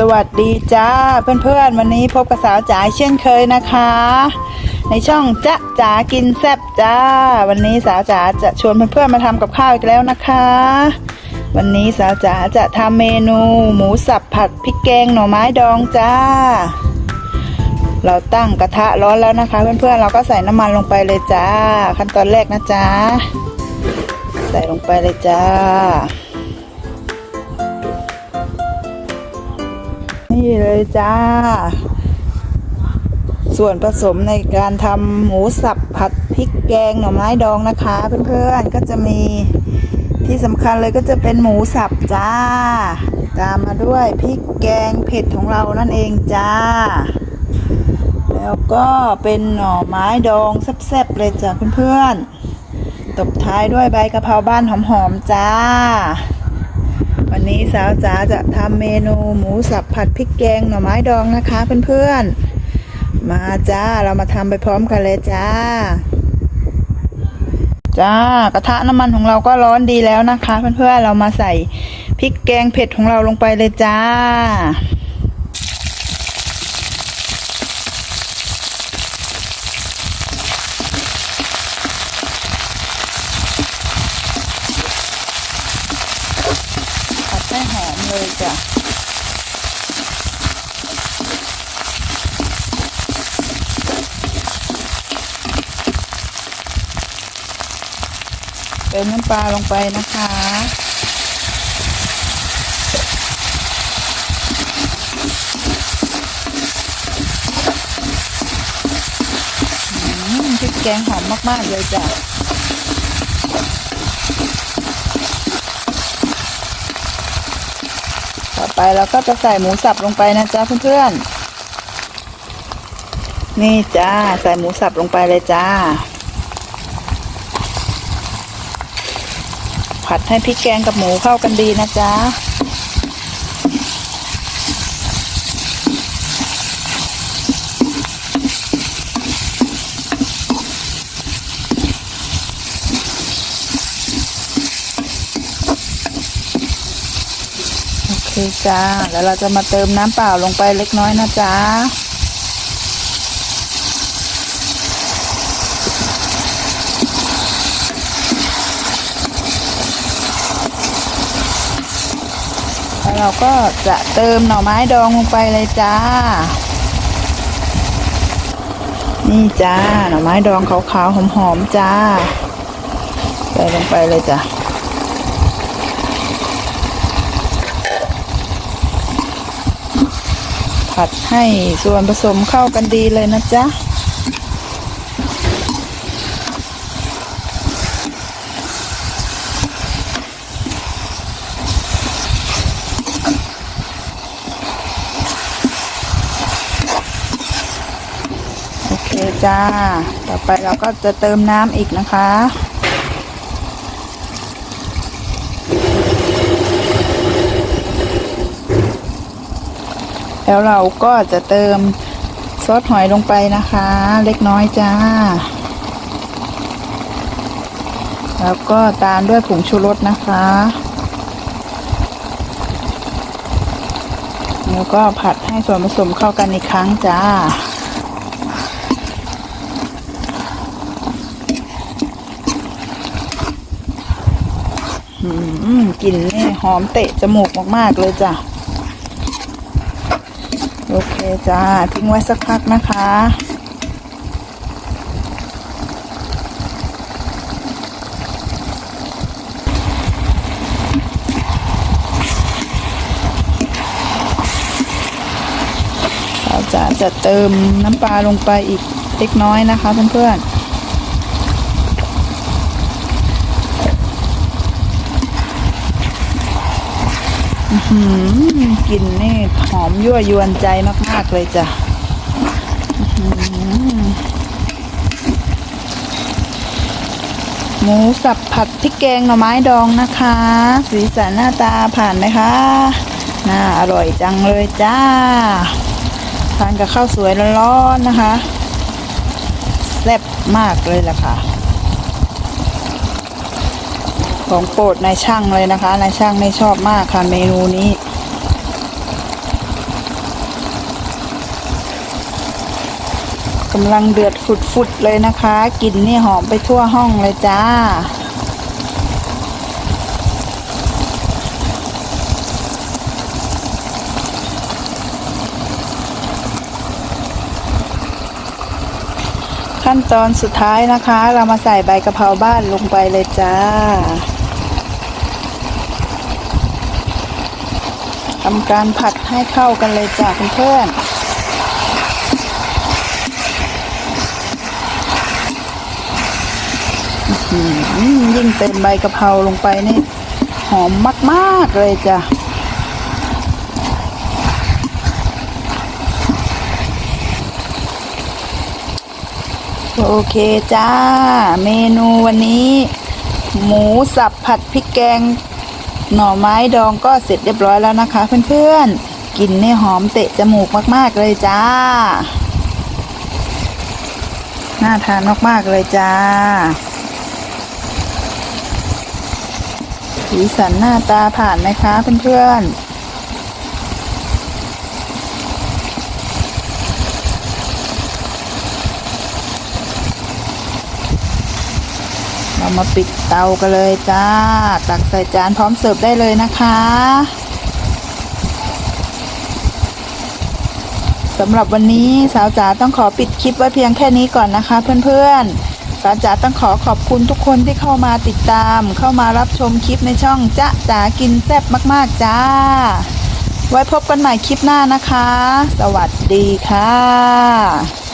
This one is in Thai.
สวัสดีจ้าเพื่อนๆ วันนี้พบกับสาวจ๋าเช่นเคยนะคะ ในช่องจ๊ะจ๋ากินแซบจ้า วันนี้สาวจ๋าจะชวนเพื่อนๆมาทำกับข้าวอีกแล้วนะคะ วันนี้สาวจ๋าจะทำเมนู หมูสับผัดพริกแกงหน่อไม้ดองจ้า เราตั้งกระทะร้อนแล้วนะคะ เพื่อนๆเราก็ใส่น้ำมันลงไปเลยจ้า ขั้นตอนแรกนะจ๊ะใส่ลงไปเลยจ้า นี่เลยจ้า ส่วนผสมในการทำหมูสับผัดพริกแกงหน่อไม้ดองนะคะเพื่อนๆก็จะมีที่สำคัญเลยก็จะเป็นหมูสับจ้า ตามมาด้วยพริกแกงเผ็ดของเรานั่นเองจ้า แล้วก็เป็นหน่อไม้ดองแซ่บๆเลยจ้ะเพื่อนๆตบท้ายด้วยใบกะเพราบ้านหอมๆจ้า วันนี้สาวจ๋าจะทำเมนูหมูสับผัดพริกแกงหน่อไม้ดองนะคะเพื่อนๆ มาจ้าเรามาทำไปพร้อมกันเลยจ้า จ้ากระทะน้ำมันของเราก็ร้อนดีแล้วนะคะ เพื่อนๆเรามาใส่พริกแกงเผ็ดของเราลงไปเลยจ้า ผัดให้หอม เลยจ้ะเติมน้ำปลาลงไปนะคะอืมพริกแกงหอมมาก ๆ เลยจ้ะ ต่อ ไปเราก็จะใส่หมูสับลงไปนะจ๊ะเพื่อนๆ นี่จ้าใส่หมูสับลงไปเลยจ้า ผัดให้พริกแกงกับหมูเข้ากันดีนะจ๊ะ จ้า แล้วเราจะมาเติมน้ำเปล่าลงไปเล็กน้อยนะจ๊ะแล้วเราก็จะเติมหน่อไม้ดองลงไปเลยจ้า นี่จ้า หน่อไม้ดองขาวๆหอมๆจ้าใส่ลงไปเลยจ้ะ ผัดให้ส่วนผสมเข้ากันดีเลยนะจ๊ะโอเคจ้า ต่อไปเราก็จะเติมน้ำอีกนะคะ แล้วเราก็จะเติมซอสหอยลงไปนะคะ เล็กน้อยจ้า แล้วก็ตามด้วยผงชูรสนะคะ แล้วก็ผัดให้ส่วนผสมเข้ากันอีกครั้งจ้าอืมกลิ่นนี่หอมเตะจมูกมาก ๆ เลยจ้ะ โอเคจ้า ทิ้งไว้สักพักนะคะ เราจะจะเติมน้ำปลาลงไปอีกเล็กน้อยนะคะเพื่อนๆ อื้อหือ กลิ่นนี่หอมยั่วยวนใจมาก ๆ เลยจ้ะอื้อหือหมูสับผัดพริกแกงหน่อไม้ดองนะคะ สีสันหน้าตาผ่านไหมคะ น่าอร่อยจังเลยจ้า ทานกับข้าวสวยร้อนๆนะคะ แซ่บมากเลยล่ะค่ะ ของโปรดนายช่างเลยนะคะนายช่างไม่ชอบมากค่ะเมนูนี้ กำลังเดือดฟุดๆเลยนะคะกลิ่นนี่หอมไปทั่วห้องเลยจ้าขั้นตอนสุดท้ายนะคะ เรามาใส่ใบกะเพราบ้านลงไปเลยจ้า ทำการผัดให้เข้ากันเลยจ้าเพื่อนๆยิ่งเต็มใบกะเพราลงไปนี่หอมมาก ๆ เลยจ้ะโอเคจ้า เมนูวันนี้ หมูสับผัดพริกแกง หน่อไม้ดองก็เสร็จเรียบร้อยแล้วนะคะ เพื่อนๆกลิ่นเนี่ยหอมเตะจมูกมากๆเลยจ้า น่าทานมากๆเลยจ้าสีสันหน้าตาผ่านไหมคะเพื่อนๆ เรามาปิดเตากันเลยจ้า ตักใส่จานพร้อมเสิร์ฟได้เลยนะคะสำหรับวันนี้สาวจ๋าต้องขอปิดคลิปไว้เพียงแค่นี้ก่อนนะคะ เพื่อนๆ สาวจ๋าต้องขอขอบคุณทุกคนที่เข้ามาติดตาม เข้ามารับชมคลิปในช่องจ๊ะจ๋ากินแซ่บมากๆจ้า ไว้พบกันใหม่คลิปหน้านะคะ สวัสดีค่ะ